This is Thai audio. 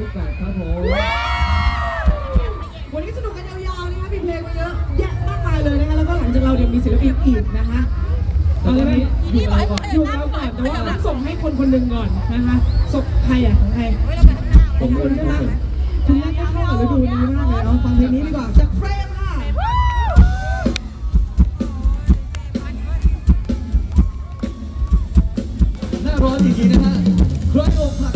มุแบครับผมวันนี้สนุกกันยาวๆนะคะมีเพลงมาเยอะแยะมากมายเลยนะคะแล้วก็หลังจากเราเดี๋ยวมีศิลปินอีกนะคะตอนนี้อยู่เราก่อนอยู่เราก่อนแต่ว่าส่งให้คนคนหนึ่งก่อนนะคะส่งใครอะของใครของคุณใช่ไหมคุณน่าจะเข้ากับฤดูนี้มากเลยเนาฟังเพลงนี้ดีกว่าจากเฟรมค่ะน่าร้อนอีกทีนะฮะใครอกผัก